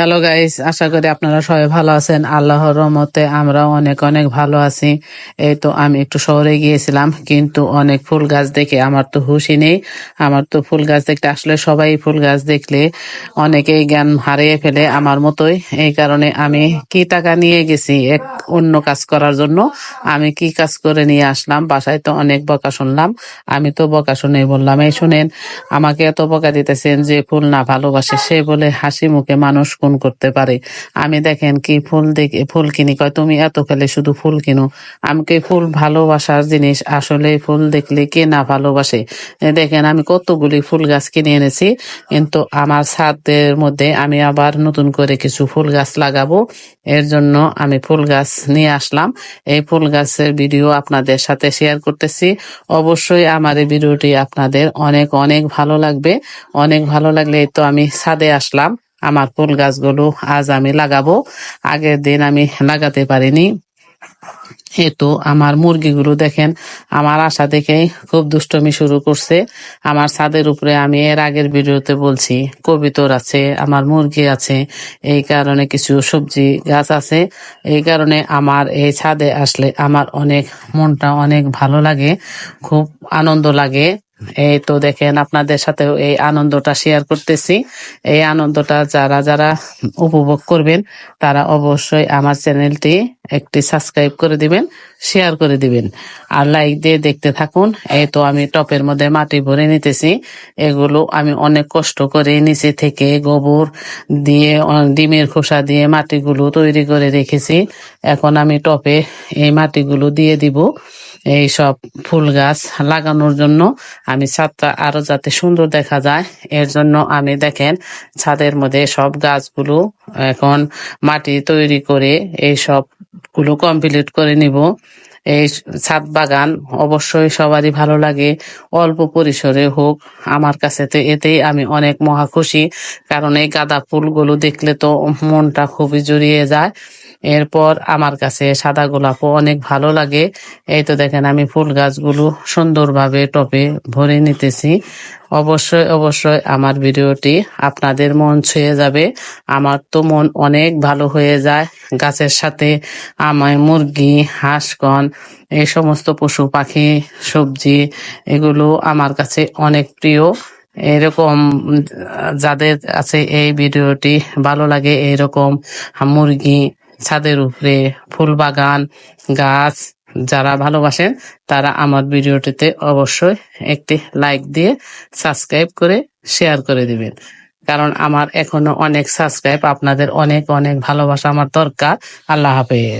Hello guys আশা করি আপনারা সবাই ভালো আছেন। আল্লাহর রহমতে আমরা অনেক অনেক ভালো আছি। এই তো আমি একটু শহরে গিয়েছিলাম, কিন্তু অনেক ফুল গাছ দেখে আমার তো হুশই নেই। আমার তো ফুল গাছ দেখতে, আসলে সবাই ফুল গাছ দেখলে অনেকেই জ্ঞান হারিয়ে ফেলে আমার মতোই। এই কারণে আমি কি টাকা নিয়ে গেছি, এক অন্য কাজ করার জন্য আমি কি কাজ করে নিয়ে আসলাম? বাসায় তো অনেক বকা শুনলাম। আমি তো বকা শুনে বললাম, এই শুনেন, আমাকে এত বকা দিতেছেন যে ফুল না ভালোবাসে। সে বলে, হাসি মুখে মানুষ কোন করতে পারে। আমি দেখেন কি ফুল দেখে, ফুল কিনি, কয়, তুমি এত খেলে শুধু ফুল কিনো। আমাকে ফুল ভালোবাসার জিনিস আসলে ফুল দেখলে কে না ভালোবাসে? দেখেন, আমি কতগুলি ফুল গাছ কিনে এনেছি, কিন্তু আমার ছাদের মধ্যে আমি আবার নতুন করে কিছু ফুল গাছ লাগাবো। এর জন্য আমি ফুল গাছ নিয়ে আসলাম। এই ফুল গাছের ভিডিও আপনাদের সাথে শেয়ার করতেছি। অবশ্যই আমার এই ভিডিওটি আপনাদের অনেক অনেক ভালো লাগবে। অনেক ভালো লাগলে তো আমি ছাদে আসলাম। আমার ফুল গাছগুলো আজ আমি লাগাবো। আগের দিন আমি লাগাতে পারিনি। এ তো আমার মুরগিগুলো দেখেন, আমার আশা দেখে খুব দুষ্টমি শুরু করছে। আমার ছাদের উপরে আমি এর আগের ভিডিওতে বলছি, কবিতর আছে, আমার মুরগি আছে, এই কারণে কিছু সবজি গাছ আছে। এই কারণে আমার এই ছাদে আসলে আমার অনেক মনটা অনেক ভালো লাগে, খুব আনন্দ লাগে। এই তো দেখেন আপনাদের সাথেও এই আনন্দটা শেয়ার করতেছি। এই আনন্দটা যারা যারা উপভোগ করবেন, তারা অবশ্যই আমার চ্যানেলটি একটি সাবস্ক্রাইব করে দিবেন শেয়ার করে দিবেন। আর লাইক দিয়ে দেখতে থাকুন, এই তো আমি টপের মধ্যে মাটি ভরে নিতেছি। এগুলো আমি অনেক কষ্ট করে নিচে থেকে গোবর দিয়ে ডিমের খোসা দিয়ে মাটিগুলো তৈরি করে রেখেছি। এখন আমি টপে এই মাটিগুলো দিয়ে দিব। এই সব ফুল গাছ লাগানোর জন্য আমি ছাদটা আরও যাতে সুন্দর দেখা যায়। এর জন্য আমি দেখেন ছাদের মধ্যে সব গাছগুলো এখন মাটি তৈরি করে এই সবগুলো কমপ্লিট করে নিব। এই ছাদ বাগান অবশ্যই সবারই ভালো লাগে। অল্প পরিসরে হোক, আমার কাছে তো এতেই আমি অনেক মহা খুশি। কারণ এই গাঁদা ফুলগুলো দেখলে তো মনটা খুবই জড়িয়ে যায়। এরপর আমার কাছে সাদা গোলাপও অনেক ভালো লাগে। এই তো দেখেন, আমি ফুল গাছগুলো সুন্দরভাবে টপে ভরে নিতেছি। অবশ্যই অবশ্যই আমার ভিডিওটি আপনাদের মন ছুঁয়ে যাবে। আমার তো মন অনেক ভালো হয়ে যায়। গাছের সাথে আমায় মুরগি, হাঁসকন, এই সমস্ত পশু পাখি, সবজি, এগুলো আমার কাছে অনেক প্রিয়। এরকম, যাদের আছে এই ভিডিওটি ভালো লাগে, এরকম মুরগি ছাদের উপরে ফুল বাগান, গাছ যারা ভালোবাসেন, তারা আমার ভিডিওটিতে অবশ্যই একটি লাইক দিয়ে সাবস্ক্রাইব করে শেয়ার করে দিবেন। কারণ আমার এখনও অনেক সাবস্ক্রাইব আপনাদের অনেক অনেক ভালোবাসা আমার দরকার। আল্লাহ হাফেজ।